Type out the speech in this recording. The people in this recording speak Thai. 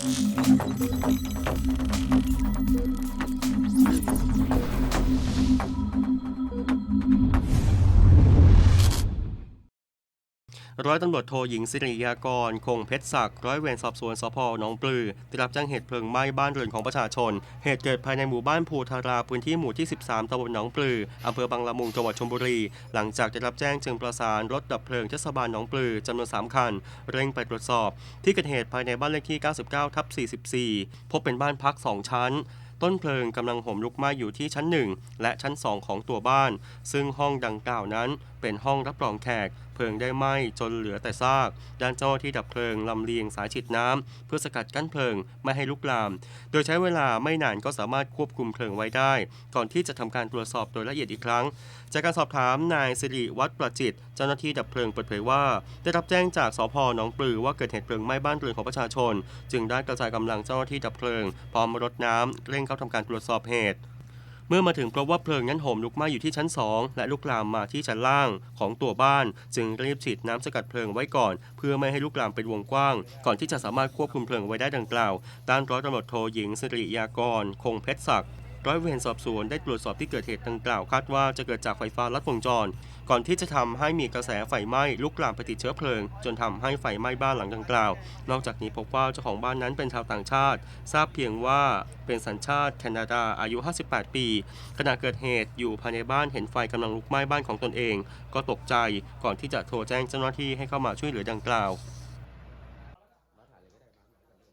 Thank you. ร้อยตำรวจโทหญิงสิริยากร คงเพชรศักดิ์ร้อยเวรสอบสวนสพหนองปลือได้รับแจ้งเหตุเพลิงไหม้บ้านเรือนของประชาชน เหตุเกิดภายในหมู่บ้านภูทาราพื้นที่หมู่ที่ 13ตำบลหนองปลืออำเภอบางละมุงจังหวัดชลบุรี หลังจากได้รับแจ้งจึงประสานรถดับเพลิงเทศบาลหนองปลือจำนวน 3 คัน เร่งไปตรวจสอบ ที่เกิดเหตุภายในบ้านเลขที่ 99ทับ44 พบเป็นบ้านพัก 2 ชั้น ต้นเพลิงกำลังห่มลุกไหม้อยู่ที่ชั้น 1 และชั้น 2 ของตัวบ้าน ซึ่งห้องดังกล่าวนั้นเป็นห้องรับรองแขก เพลิงได้ไหม้จนเหลือแต่ซาก ด้านเจ้าที่ดับเพลิงลำเลียงสายฉีดน้ำเพื่อสกัดกั้นเพลิงไม่ให้ลุกลาม โดยใช้เวลาไม่นานก็สามารถควบคุมเพลิงไว้ได้ ก่อนที่จะทำการตรวจสอบโดยละเอียดอีกครั้ง จากการสอบถามนายสิริวัฒน์ประจิต เจ้าหน้าที่ดับเพลิงเปิดเผยว่า ได้รับแจ้งจากสพหนองปลือว่าเกิดเหตุเพลิงไหม้บ้านเรือนของประชาชน จึงได้กระจายกำลังเจ้าหน้าที่ดับเพลิงพร้อมรถน้ำเร่งเข้าทำการตรวจสอบเหตุ เมื่อมาถึงพบว่าเพลิงนั้นโหมลุกไหม้อยู่ที่ชั้น 2 และลุกลามมาที่ชั้นล่างของตัวบ้าน จึงรีบฉีดน้ำสกัดเพลิงไว้ก่อน เพื่อไม่ให้ลุกลามเป็นวงกว้าง ก่อนที่จะสามารถควบคุมเพลิงไว้ได้ดังกล่าวด้านร้อยตำรวจโทหญิงสิริยากร คงเพชรศักดิ์ ร้อยเวรสอบสวนได้ตรวจสอบที่เกิดเหตุดังกล่าวคาดว่าจะเกิดจากไฟฟ้าลัดวงจร ก่อนที่จะทำให้มีกระแสไฟไหม้ลุกลามไปติดเชื้อเพลิง จนทำให้ไฟไหม้บ้านหลังดังกล่าว นอกจากนี้พบว่าเจ้าของบ้านนั้นเป็นชาวต่างชาติ ทราบเพียงว่าเป็นสัญชาติแคนาดาอายุ 58 ปีขณะเกิดเหตุอยู่ภายในบ้านเห็นไฟกำลังลุกไหม้บ้านของตนเอง ก็ตกใจก่อนที่จะโทรแจ้งเจ้าหน้าที่ให้เข้ามาช่วยเหลือดังกล่าว